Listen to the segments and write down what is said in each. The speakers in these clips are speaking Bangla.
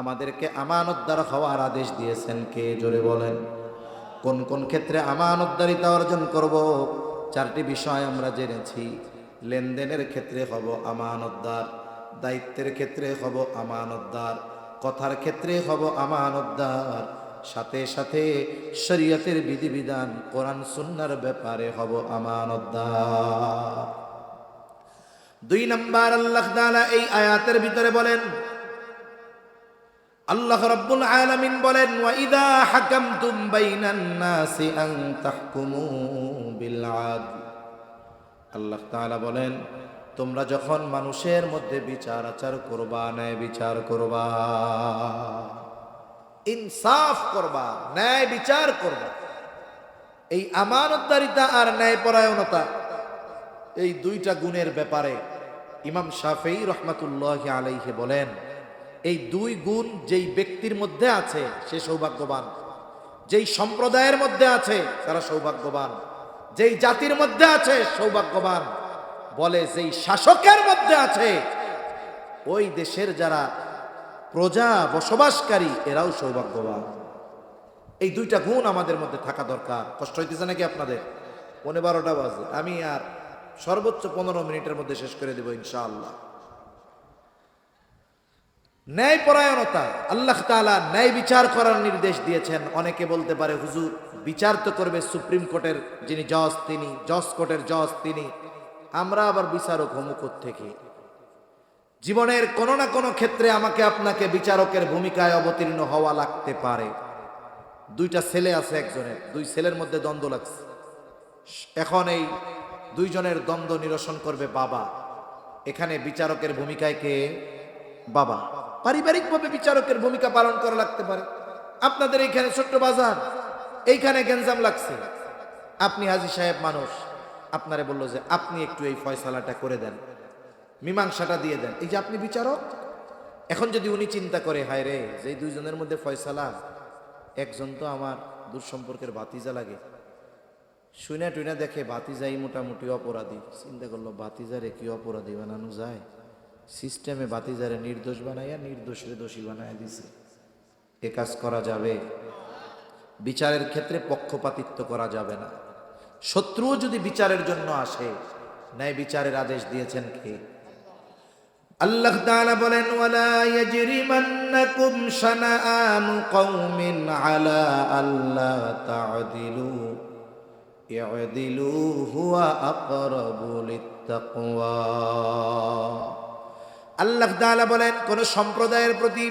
আমাদেরকে আমানতদার হওয়ার আদেশ দিয়েছেন। কে জোরে বলেন? কোন কোন ক্ষেত্রে আমানতদারিতা অর্জন করব? চারটি বিষয় আমরা জেনেছি। লেনদেনের ক্ষেত্রে হব আমানতদার দায়িত্বের ক্ষেত্রে হব আমানতদার কথার ক্ষেত্রে হব আমানতদার সাথে সাথে শরীয়তের বিধিবিধান, কোরআন সুন্নার ব্যাপারে হব আমানতদার দুই নাম্বার, আল্লাহ এই আয়াতের ভিতরে বলেন আল্লাহ রাব্বুল আলামিন বলেন, ওয়া ইদা হাকামতুম বাইনান নাসি আন তাহকুমু বিল আদল আল্লাহ তাআলা বলেন, তোমরা যখন মানুষের মধ্যে বিচার আচার করবা, ন্যায় বিচার করবা, ইনসাফ করবা, ন্যায় বিচার করবা, এই আমানতদারিতা আর ন্যায়পরায়ণতা, এই দুইটা গুণের ব্যাপারে ইমাম শাফেই রহমাতুল্লাহ আলাইহে বলেন এই দুই গুণ যেই ব্যক্তির মধ্যে আছে, সে সৌভাগ্যবান। যেই সম্প্রদায়ের মধ্যে আছে, তারা সৌভাগ্যবান। যেই জাতির মধ্যে আছে, সৌভাগ্যবান। বলে যেই শাসকের মধ্যে আছে, ওই দেশের যারা প্রজা বসবাসকারী, এরাও সৌভাগ্যবান। এই দুইটা গুণ আমাদের মধ্যে থাকা দরকার। কষ্ট হইতেছে নাকি আপনাদের? পনেরো বারোটা বাজে। আমি আর সর্বোচ্চ পনেরো মিনিটের মধ্যে শেষ করে দেবো, ইনশাআল্লাহ। ন্যায় পরায়ণতা আল্লাহ তাআলা ন্যায় বিচার করার নির্দেশ দিয়েছেন। অনেকে বলতে পারে, হুজুর, বিচার তো করবে সুপ্রিম কোর্টের যিনি জজ, তিনি, জজ কোর্টের জজ, তিনি। আমরা আবার বিচারক হমুক থেকে জীবনের কোনো না কোনো ক্ষেত্রে আমাকে আপনাকে বিচারকের ভূমিকায় অবতীর্ণ হওয়া লাগতে পারে। দুইটা ছেলে আছে একজনের, দুই ছেলের মধ্যে দ্বন্দ্ব লাগছে। এখন এই দুইজনের দ্বন্দ্ব নিরসন করবে বাবা। এখানে বিচারকের ভূমিকায় কে? বাবা। পারিবারিকভাবে বিচারকের ভূমিকা পালন করা লাগতে পারে। আপনাদের এইখানে ছোট্ট বাজার, এইখানে গ্যাঞ্জাম লাগছে। আপনি হাজি সাহেব মানুষ, আপনারে বলল যে আপনি একটু এই ফয়সালাটা করে দেন, মীমাংসাটা দিয়ে দেন। এই যে আপনি বিচারক, এখন যদি উনি চিন্তা করে, হায় রে যে দুইজনের মধ্যে ফয়সালা, একজন তো আমার দূর সম্পর্কের বাতিজা লাগে। শুনে টুইনা দেখে বাতিজাই মোটামুটি অপরাধী। চিন্তা করল বাতিজারে কি অপরাধী বানানো যায়? সিস্টেমে বাতি বাতিজারে নির্দোষ বানাইয়া নির্দোষরে দোষী বানাইয়া দিছে। এ কাজ করা যাবে। বিচারের ক্ষেত্রে পক্ষপাতিত্ব করা যাবে না। শত্রুও যদি বিচারের জন্য আসে, ন্যায় বিচারের আদেশ দিয়েছেন কে? আল্লাহ তাআলা বলেন, ওয়ালা ইয়াজরিমান্নাকুম শানাআনু কওমিন আলা আল্লা তা'দিলু। ইউদিলু হুয়া আকরাবু লিত্তাকওয়া। আল্লাহ বলেন, কোন সম্প্রদায়ের প্রতি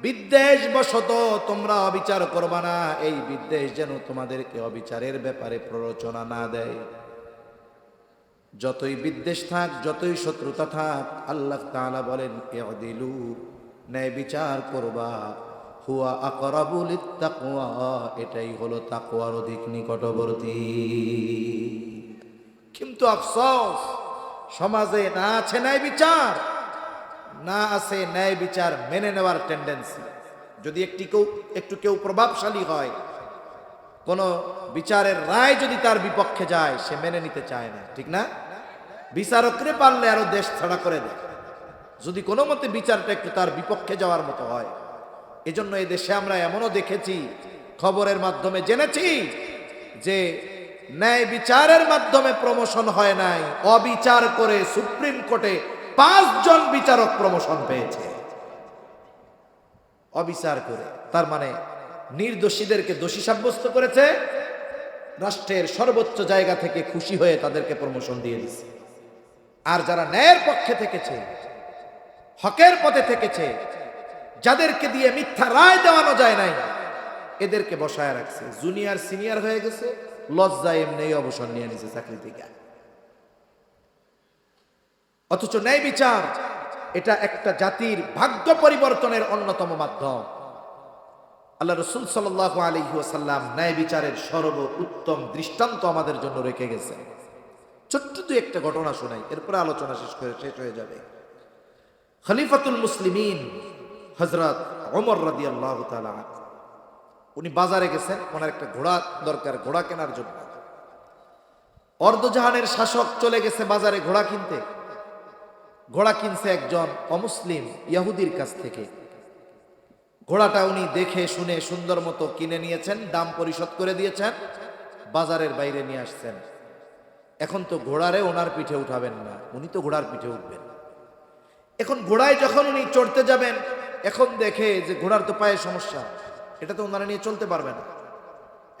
বিদ্বেষ বশত তোমরা অবিচার করবা না। এই বিদ্বেষ যেন তোমাদেরকে অবিচারের ব্যাপারে প্ররোচনা না দেয়। যতই বিদ্বেষ থাক, যতই শত্রুতা থাক, আল্লাহ তাআলা বলেন, ইউদিলু, ন্যায় বিচার করবা। হুয়া আকরাবুল তাকওয়া এটাই হলো তাকওয়ার অধিক নিকটবর্তী। কিন্তু আফসোস, সমাজে না আছে ন্যায় বিচার। না আছে ন্যায় বিচার মেনে নেওয়ার টেন্ডেন্সি যদি একটি কেউ একটু কেউ প্রভাবশালী হয়, কোনো বিচারের রায় যদি তার বিপক্ষে যায়, সে মেনে নিতে চায় না। ঠিক না? বিচারকরে পারলে আরও দেশ ছাড়া করে দেয়। যদি কোনো মতে বিচারটা একটু তার বিপক্ষে যাওয়ার মতো হয়, এজন্য এই দেশে আমরা এমনও দেখেছি, খবরের মাধ্যমে জেনেছি যে ন্যায় বিচারের মাধ্যমে প্রমোশন হয় নাই, অবিচার করে সুপ্রিম কোর্টে পাঁচজন বিচারক প্রমোশন পেয়েছে। অবিচার করে, তার মানে নির্দোষীদেরকে দোষী সাব্যস্ত করেছে, রাষ্ট্রের সর্বোচ্চ জায়গা থেকে খুশি হয়ে তাদেরকে প্রমোশন দিয়ে দিছে। আর যারা ন্যায়ের পক্ষে থেকেছে, হকের পথে থেকেছে, যাদেরকে দিয়ে মিথ্যা রায় দেওয়ানো যায় নাই, এদেরকে বসায় রাখছে। জুনিয়র, সিনিয়র হয়ে গেছে লজ্জা এমনি অবসর নিয়ে নিছে চাকরি থেকে অথচ ন্যায় বিচার, এটা একটা জাতির ভাগ্য পরিবর্তনের অন্যতম মাধ্যম। আল্লাহ রসুল সাল্লাহ আলহিহাসাল্লাম ন্যায় বিচারের সর্ব উত্তম দৃষ্টান্ত আমাদের জন্য রেখে গেছে ছোট্ট দু একটা ঘটনা শোনাই, এরপরে আলোচনা শেষ করে শেষ হয়ে যাবে। খলিফাতুল মুসলিমিন হজরত ওমর রাদি আল্লাহ উনি বাজারে গেছেন, ওনার একটা ঘোড়া দরকার, ঘোড়া কেনার জন্য। অর্ধজাহানের শাসক চলে গেছে বাজারে ঘোড়া কিনতে। ঘোড়া কিনছে একজন অমুসলিম ইয়াহুদির কাছ থেকে। ঘোড়াটা উনি দেখে, শুনে, সুন্দর মতো কিনে নিয়েছেন, দাম পরিশোধ করে দিয়েছেন, বাজারের বাইরে নিয়ে আসছেন। এখন তো ঘোড়ারে ওনার পিঠে উঠাবেন না, উনি তো ঘোড়ার পিঠে উঠবেন। এখন ঘোড়ায় যখন উনি চড়তে যাবেন, এখন দেখে যে ঘোড়ার তো পায়ে সমস্যা, এটা তো ওনারা নিয়ে চলতে পারবে না।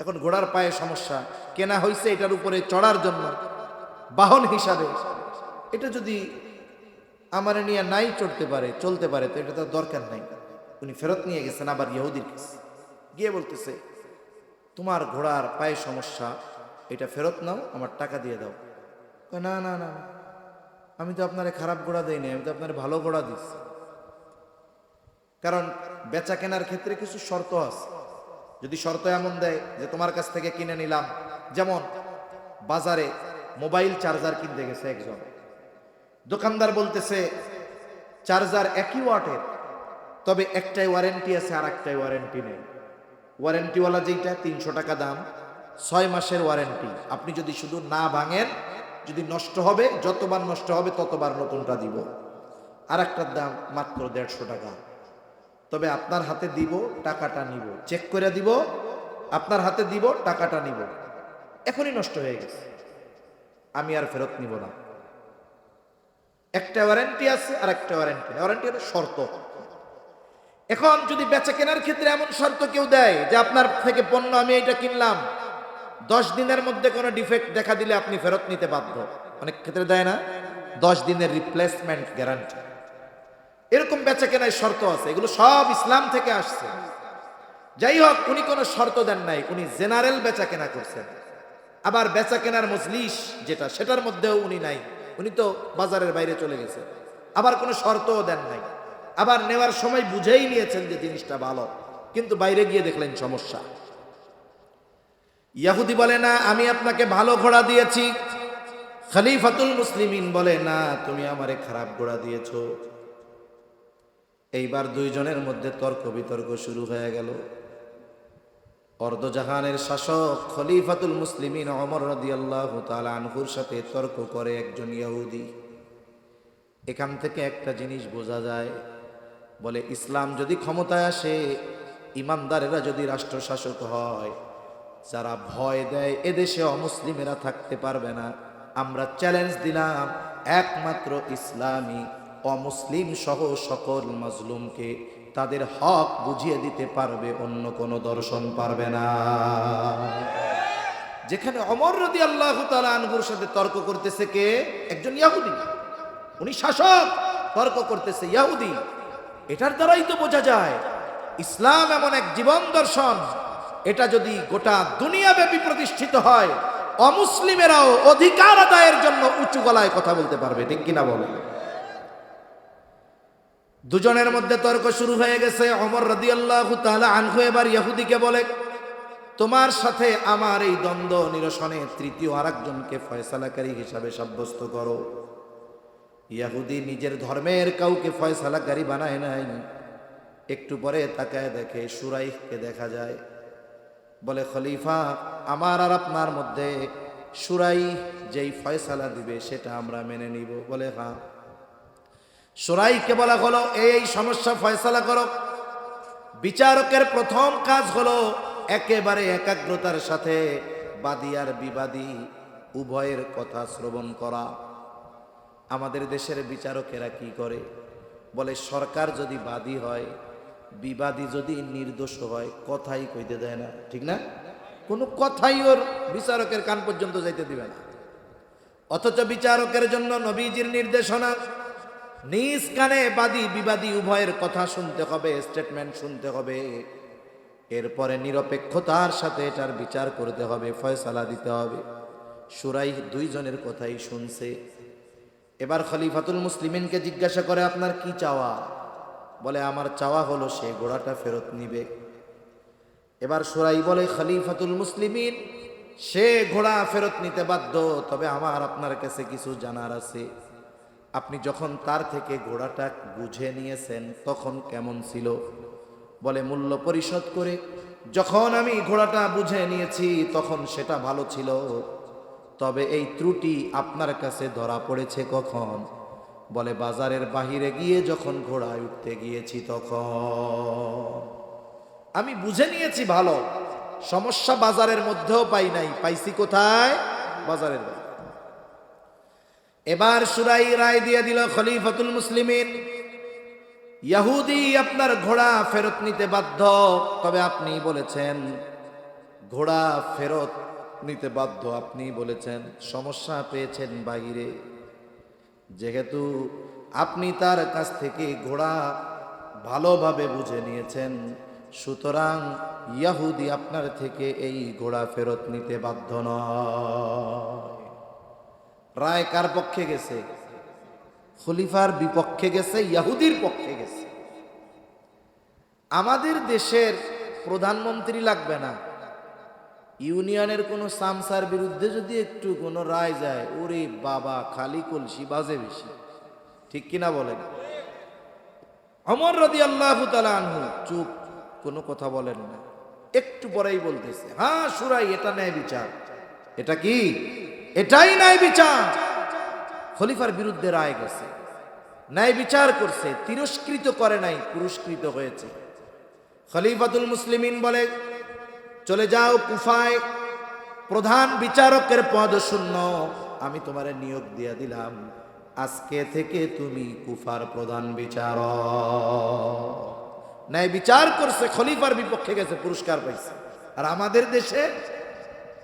এখন ঘোড়ার পায়ে সমস্যা, কেনা হয়েছে এটার উপরে চড়ার জন্য বাহন হিসাবে। এটা যদি আমার নিয়ে নাই চড়তে পারে, চলতে পারে, তো এটা তো দরকার নাই। উনি ফেরত নিয়ে গেছেন আবার ইহুদির কাছে। গিয়ে বলতেছে, তোমার ঘোড়ার পায়ে সমস্যা, এটা ফেরত নাও, আমার টাকা দিয়ে দাও। না না না। আমি তো আপনারে খারাপ ঘোড়া দেইনি আমি তো আপনার ভালো ঘোড়া দিচ্ছি কারণ বেচা কেনার ক্ষেত্রে কিছু শর্ত আছে। যদি শর্ত এমন দেয় যে তোমার কাছ থেকে কিনে নিলাম, যেমন বাজারে মোবাইল চার্জার কিনতে গেছে একজন দোকানদার বলতেছে, চার্জার একই ওয়াটের, তবে একটাই ওয়ারেন্টি আছে আর একটাই ওয়ারেন্টি নেই। ওয়ারেন্টিওয়ালা যেইটা, তিনশো টাকা দাম, ছয় মাসের ওয়ারেন্টি। আপনি যদি শুধু না ভাঙেন, যদি নষ্ট হবে, যতবার নষ্ট হবে, ততবার নতুনটা দিব। আর একটার দাম মাত্র দেড়শো টাকা। তবে আপনার হাতে দিব, টাকাটা নিব। চেক করে দিব, আপনার হাতে দিব, টাকাটা নিব। এখনই নষ্ট হয়ে গেছে। আমি আর ফেরত নিব না। একটা ওয়ারেন্টি আছে আর একটা ওয়ারেন্টি ওয়ারেন্টি হলো শর্ত। এখন যদি বেচা কেনার ক্ষেত্রে এমন শর্ত কেউ দেয় যে আপনার থেকে পণ্য আমি এটা কিনলাম, দশ দিনের মধ্যে কোনো ডিফেক্ট দেখা দিলে আপনি ফেরত নিতে বাধ্য। অনেক ক্ষেত্রে দেয় না? দশ দিনের রিপ্লেসমেন্ট গ্যারান্টি এরকম বেচা কেনায় শর্ত আছে। এগুলো সব ইসলাম থেকে আসছে। যাই হোক, উনি কোনো শর্ত দেন নাই। উনি জেনারেল বেচা কেনা করছেন। আবার বেচা কেনার মজলিস যেটা, সেটার মধ্যেও উনি নাই। উনি তো বাজারের বাইরে চলে গেছে। আবার কোনো শর্তও দেন নাই। আবার নেওয়ার সময় বুঝেই নিয়েছেন যে জিনিসটা ভালো। কিন্তু বাইরে গিয়ে দেখলেন সমস্যা। ইয়াহুদি বলে, না, আমি আপনাকে ভালো ঘোড়া দিয়েছি। খলিফাতুল মুসলিমিন বলে, না, তুমি আমারে খারাপ ঘোড়া দিয়েছ। এইবার দুইজনের মধ্যে তর্ক বিতর্ক শুরু হয়ে গেল। অর্ধজাহানের শাসক খলিফাতুল মুসলিমিন অমর রাদিয়াল্লাহু তাআলা আনহুর সাথে তর্ক করে একজন ইহুদি। এখান থেকে একটা জিনিস বোঝা যায়। বলে, ইসলাম যদি ক্ষমতায় আসে, ইমানদারেরা যদি রাষ্ট্র শাসক হয়, যারা ভয় দেয়, এদেশে অমুসলিমেরা থাকতে পারবে না। আমরা চ্যালেঞ্জ দিলাম একমাত্র ইসলামী অমুসলিম সহ সকল মাজলুমকে। তাদের হক বুঝিয়ে দিতে পারবে, অন্য কোনো দর্শন পারবে না। যেখানে অমর রদি আল্লাহ আনহুর সাথে তর্ক করতেছে কে? একজন ইয়াহুদি। উনি শাসক, তর্ক করতেছে ইয়াহুদি। এটার দ্বারাই তো বোঝা যায়, ইসলাম এমন এক জীবন দর্শন। এটা যদি গোটা দুনিয়াব্যাপী প্রতিষ্ঠিত হয়, অমুসলিমেরাও অধিকার আদায়ের জন্য উঁচু গলায় কথা বলতে পারবে, ঠিক কিনা বলে? দুজনের মধ্যে তর্ক শুরু হয়ে গেছে। অমর রাদিয়াল্লাহু তাআলা আনহু এবার ইহুদিকে বলে, তোমার সাথে আমার এই দ্বন্দ্ব নিরসনে তৃতীয় আরেকজনকে ফয়সালাকারী হিসাবে সাব্যস্ত করো। ইয়াহুদি নিজের ধর্মের কাউকে ফয়সালাকারী বানায় নাই। একটু পরে তাকায় দেখে সুরাইহকে দেখা যায়। বলে, খলিফা, আমার আর আপনার মধ্যে সুরাই যেই ফয়সালা দিবে সেটা আমরা মেনে নিব। বলে হ্যাঁ। সুরাইকে বলা হলো, এই সমস্যা ফয়সালা করো। বিচারকের প্রথম কাজ হলো একেবারে একাগ্রতার সাথে বাদী আর বিবাদী উভয়ের কথা শ্রবণ করা। আমাদের দেশের বিচারকেরা কি করে? বলে, সরকার যদি বাদী হয়, বিবাদী যদি নির্দোষ হয়, কথাই কইতে দেয় না। ঠিক না? কোনো কথাই ওর বিচারকের কান পর্যন্ত যাইতে দিবে না। অথচ বিচারকের জন্য নবীজির নির্দেশনা নিজ কানে বাদী বিবাদী উভয়ের কথা শুনতে হবে স্টেটমেন্ট শুনতে হবে। এরপরে নিরপেক্ষতার সাথে এটার বিচার করতে হবে, ফয়সালা দিতে হবে। সুরাই দুইজনের কথাই শুনছে। এবার খলিফাতুল মুসলিমিনকে জিজ্ঞাসা করে, আপনার কি চাওয়া? বলে, আমার চাওয়া হলো সে ঘোড়াটা ফেরত নিবে। এবার সুরাই বলে, খলিফাতুল মুসলিমিন, সে ঘোড়া ফেরত নিতে বাধ্য, তবে আমার আপনার কাছে কিছু জানার আছে। আপনি যখন তার থেকে ঘোড়াটা বুঝে নিয়েছেন, তখন কেমন ছিল? বলে, মূল্য পরিশোধ করে যখন আমি ঘোড়াটা বুঝে নিয়েছি, তখন সেটা ভালো ছিল। তবে এই ত্রুটি আপনার কাছে ধরা পড়েছে কখন? বলে, বাজারের বাহিরে গিয়ে যখন ঘোড়ায় উঠতে গিয়েছি, তখন। আমি বুঝে নিয়েছি ভালো। সমস্যা বাজারের মধ্যেও পাই নাই। পাইছি কোথায়? বাজারের। এবার সুরাই রায় দিয়ে দিল খলিফাতুল মুসলিমিন। ইয়াহুদি আপনার ঘোড়া ফেরত নিতে বাধ্য, তবে আপনি বলেছেন। ঘোড়া ফেরত নিতে বাধ্য আপনি বলেছেন। সমস্যা পেয়েছেন বাইরে। যেহেতু আপনি তার কাছ থেকে ঘোড়া ভালোভাবে বুঝে নিয়েছেন, সুতরাং ইয়াহুদি আপনার থেকে এই ঘোড়া ফেরত নিতে বাধ্য নয়। রায় কার পক্ষে গেছে? খলিফার বিপক্ষে গেছে, ইয়াহুদির পক্ষে গেছে। আমাদের দেশের প্রধানমন্ত্রী লাগবে না। ইউনিয়নের কোনো সামসার বিরুদ্ধে যদি একটু কোনো রায় যায়, ওরে বাবা, খালি কলসি বাজে বেশি। ঠিক কিনা বলেন? অমর রদি আল্লাহ আনহু চুপ, কোনো কথা বলেন না। একটু পরেই বলতেছে হ্যাঁ সুরাই, এটা ন্যায় বিচার। এটা কি? এটাই ন্যায় বিচার। খলিফার বিরুদ্ধে রায় গেছে। ন্যায় বিচার করছে, তিরস্কৃত করে নাই, পুরস্কৃত হয়েছে। খলিফাতুল মুসলিমিন বলে, চলে যাও কুফায়, প্রধান বিচারকের পদ শূন্য, আমি তোমারে নিয়োগ দিয়ে দিলাম। আজকে থেকে তুমি কুফার প্রধান বিচারক। ন্যায় বিচার করছে, খলিফার বিপক্ষে গেছে, পুরস্কার পাইছে। আর আমাদের দেশে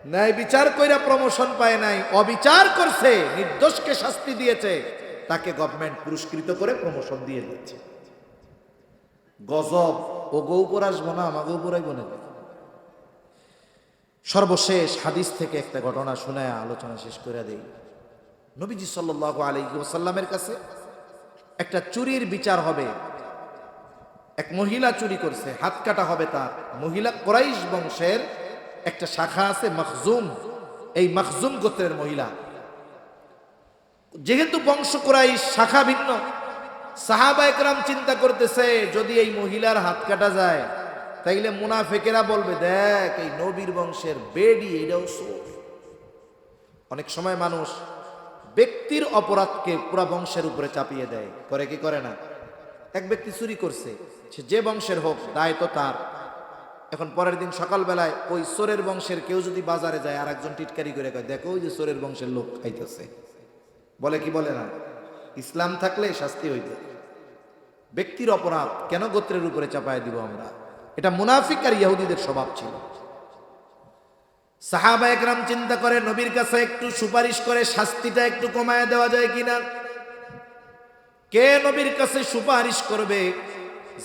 ন্যায় বিচার কইরা প্রমোশন পায় নাই, অবিচার করছে, নির্দোষকে শাস্তি দিয়েছে, তাকে গভর্নমেন্ট পুরস্কৃত করে প্রমোশন দিয়ে দিচ্ছে। গজব ও গৌপর আসব না আমাকে উপরাই বনে সর্বশেষ হাদিস থেকে একটা ঘটনা শুনে আলোচনা শেষ করে দেই। নবীজি সাল্লাহ আলাইহি ওসাল্লামের কাছে একটা চুরির বিচার হবে। এক মহিলা চুরি করছে, হাত কাটা হবে তার। মহিলা কোরাইশ বংশের একটা শাখা আছে, মখজুম। এই মখজুম গোত্রের মহিলা। যেহেতু বংশ কোরাইশ, শাখা ভিন্ন। সাহাবা একরাম চিন্তা করতেছে, যদি এই মহিলার হাত কাটা যায়, তাইলে মুনাফেকেরা বলবে, দেখ, এই নবীর বংশের বেডি, এটাও সোর অনেক সময় মানুষ ব্যক্তির অপরাধকে পুরা বংশের উপরে চাপিয়ে দেয়। করে কি করে না? এক ব্যক্তি চুরি করছে, সে যে বংশের হোক, দায় তো তার। এখন পরের দিন সকালবেলায় ওই সোরের বংশের কেউ যদি বাজারে যায় আর একজন টিটকারি করে কয়, দেখো ওই যে সোরের বংশের লোক খাইতেছে। বলে কি বলে না? ইসলাম থাকলে শাস্তি হইত। ব্যক্তির অপরাধ কেন গোত্রের উপরে চাপায় দিব আমরা? এটা মুনাফিক আর ইহুদিদের স্বভাব ছিল। সাহাবা একরাম চিন্তা করে, নবীর কাছে একটু সুপারিশ করে শাস্তিটা একটু কমায় দেওয়া যায় কিনা? কে নবীর কাছে সুপারিশ করবে?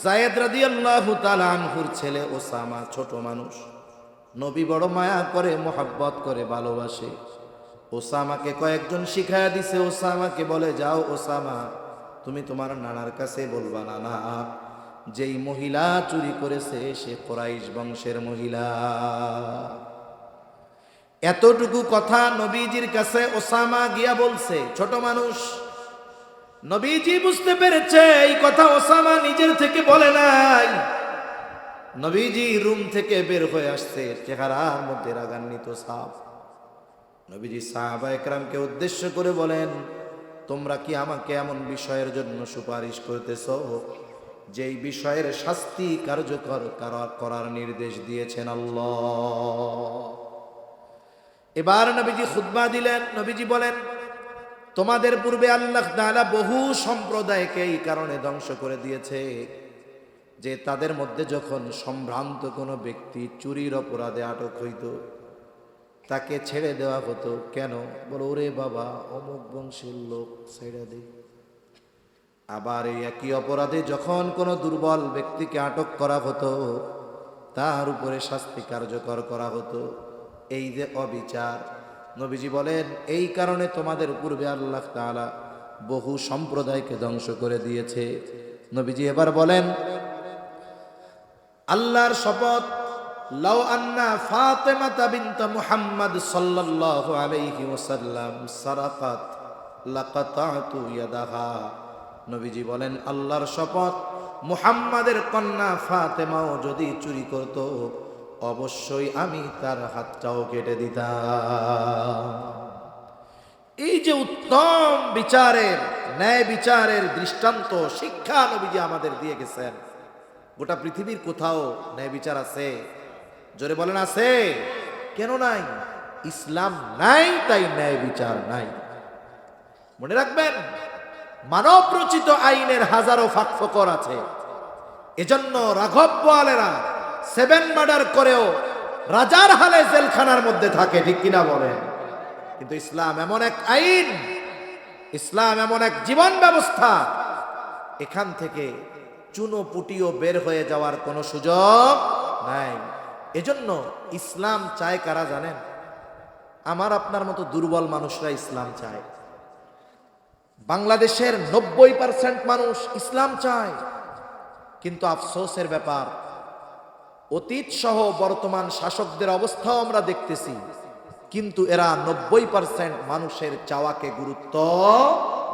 জায়েদ রাদিয়াল্লাহু তাআলা আনহুর ছেলে ওসামা, ছোট মানুষ। নবী বড় মায়া করে, মোহাব্বত করে, ভালোবাসে। ওসামাকে কয়েকজন শিখায়া দিছে, ওসামাকে বলে, যাও ওসামা, তুমি তোমার নানার কাছে বলবা, নানা, যেই মহিলা চুরি করেছে, সে কোরাইশ বংশের মহিলা। এতটুকু কথা নবীজির কাছে ওসামা গিয়া বলছে, ছোট মানুষ নবীজি বুঝতে পেরেছে, এই কথা ওসামা নিজের থেকে বলে নাই। নবীজি রুম থেকে বের হয়ে আসছে, চেহারার মধ্যে রাগান্বিত সাপ। নবীজি সাহাবা একরামকে উদ্দেশ্য করে বলেন, তোমরা কি আমাকে এমন বিষয়ের জন্য সুপারিশ করতেছ, যেই বিষয়ের শাস্তি কার্যকর করা- করার নির্দেশ দিয়েছেন আল্লাহ? এবার নবীজি খুতবা দিলেন। নবীজি বলেন তোমাদের পূর্বে আল্লাহ তাআলা বহু সম্প্রদায়কে এই কারণে ধ্বংস করে দিয়েছে যে তাদের মধ্যে যখন সম্ভ্রান্ত কোনো ব্যক্তি চুরির অপরাধে আটক হইত, তাকে ছেড়ে দেওয়া হতো। কেন? বলো, ওরে বাবা, অমুক বংশের লোক, ছেড়ে দে। আবার এই একই অপরাধে যখন কোনো দুর্বল ব্যক্তিকে আটক করা হতো, তার উপরে শাস্তি কার্যকর করা হতো। এই যে অবিচার নবীজি বলেন, এই কারণে তোমাদের পূর্বে আল্লাহ তাআলা বহু সম্প্রদায়কে ধ্বংস করে দিয়েছে। নবীজি এবার বলেন, আল্লাহর শপথ, লাউ আন্না ফাতেমাতা বিনত মুহাম্মদ সাল্লাল্লাহু আলাইহি ওয়াসাল্লাম সারাকাত লাকাতাতু ইয়াদাহা। নবীজি বলেন, আল্লাহর শপথ, মুহাম্মাদের কন্যা ফাতেমাও যদি চুরি করত অবশ্যই আমি তার হাতটাও কেটে দিতাম। এই যে উত্তম বিচারের, ন্যায় বিচারের দৃষ্টান্ত শিক্ষা নবীজি আমাদের দিয়ে গেছেন। গোটা পৃথিবীর কোথাও ন্যায় বিচার আছে? জোরে বলেন, আছে। কেন নাই? ইসলাম নাই, তাই ন্যায় বিচার নাই। মনে রাখবেন মানব রচিত আইনের হাজারো ফাঁক ফকর আছে। এজন্য রাঘব বোয়ালেরা সেভেন মার্ডার করেও রাজার হালে জেলখানার মধ্যে থাকে, ঠিক কিনা বলেন? কিন্তু ইসলাম এমন এক আইন, ইসলাম এমন এক জীবন ব্যবস্থা, এখান থেকে চুনো পুটিও বের হয়ে যাওয়ার কোনো সুযোগ নাই। এজন্য ইসলাম চায় কারা জানেন? আমার আপনার মতো দুর্বল মানুষরা ইসলাম চায়। বাংলাদেশের নব্বই পার্সেন্ট মানুষ ইসলাম চায়। কিন্তু আফসোসের ব্যাপার অতীত সহ বর্তমান শাসকদের অবস্থাও আমরা দেখতেছি। কিন্তু এরা নব্বই পার্সেন্ট মানুষের চাওয়াকে গুরুত্ব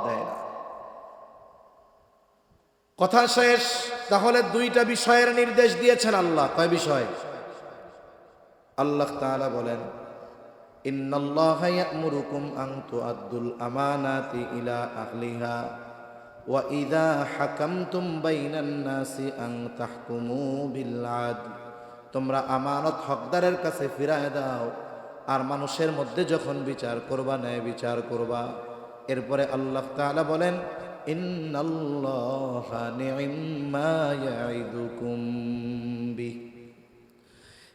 দেয় না। কথা শেষ, তাহলে দুইটা বিষয়ের নির্দেশ দিয়েছেন আল্লাহ। কয় বিষয়? আল্লাহ তাআলা বলেন, ইন্নাল্লাহা ইয়া'মুরুকুম আমানাতি ইলা ওয়া তোমরা আমানত হকদারের কাছে ফিরায় দাও। আর মানুষের মধ্যে যখন বিচার করবা, ন্যায় বিচার করবা। এরপরে আল্লাহ তাআলা বলেন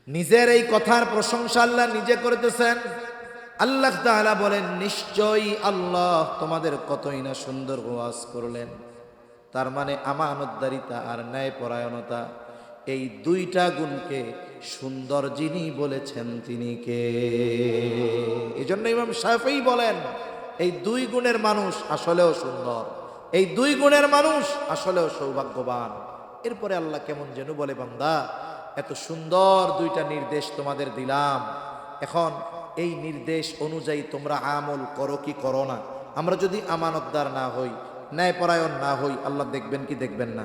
নিজের এই কথার প্রশংসা আল্লাহ নিজে করতেছেন। আল্লাহ তাআলা বলেন, নিশ্চয়ই আল্লাহ তোমাদের কতই না সুন্দর ওয়াজ করলেন। তার মানে আমানতদারিতা আর ন্যায়পরায়ণতা এই দুইটা গুণকে সুন্দর যিনি বলেছেন তিনি কে? এই জন্য ইমাম সাহেবই বলেন, এই দুই গুণের মানুষ আসলেও সুন্দর, এই দুই গুণের মানুষ আসলেও সৌভাগ্যবান। এরপরে আল্লাহ কেমন যেন বলে, বান্দা, এত সুন্দর দুইটা নির্দেশ তোমাদের দিলাম। এখন এই নির্দেশ অনুযায়ী তোমরা আমল করো কি করো না। আমরা যদি আমানতদার না হই, ন্যায়পরায়ণ না হই, আল্লাহ দেখবেন কি দেখবেন না।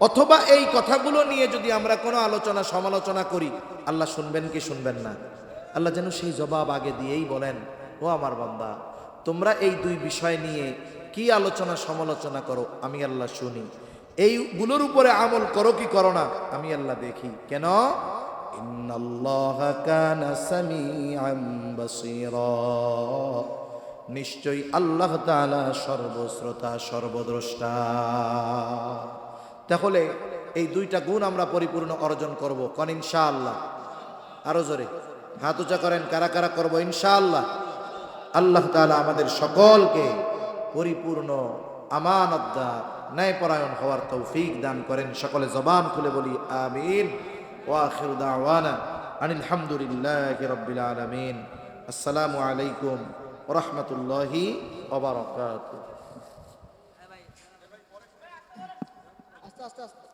অথবা এই কথাগুলো নিয়ে যদি আমরা কোনো আলোচনা, সমালোচনা করি, আল্লাহ শুনবেন কি শুনবেন না? আল্লাহ যেন সেই জবাব আগে দিয়েই বলেন, ও আমার বান্দা, তোমরা এই দুই বিষয় নিয়ে কি আলোচনা, সমালোচনা করো? আমি আল্লাহ শুনি। এইগুলোর উপরে আমল করো কি করো না? আমি আল্লাহ দেখি। কেন? নিশ্চয়ই আল্লাহ সর্বশ্রোতা, সর্বদ্রষ্টা। তাহলে এই দুইটা গুণ আমরা পরিপূর্ণ অর্জন করব। কন ইনশাআল্লাহ। আরও জোরে। হাত উঁচা করেন, কারা কারা করব ইনশাআল্লাহ? আল্লাহ তাআলা আমাদের সকলকে পরিপূর্ণ আমানতদার, ন্যায়পরায়ণ হওয়ার তৌফিক দান করেন। সকলে জবান খুলে বলি, আমিন। ওয়াখির দাওয়ানা আনিল হামদুলিল্লাহি রাব্বিল আলামিন। আসসালামু আলাইকুম রাহমাতুল্লাহি ওয়া বারাকাতুহু। hasta,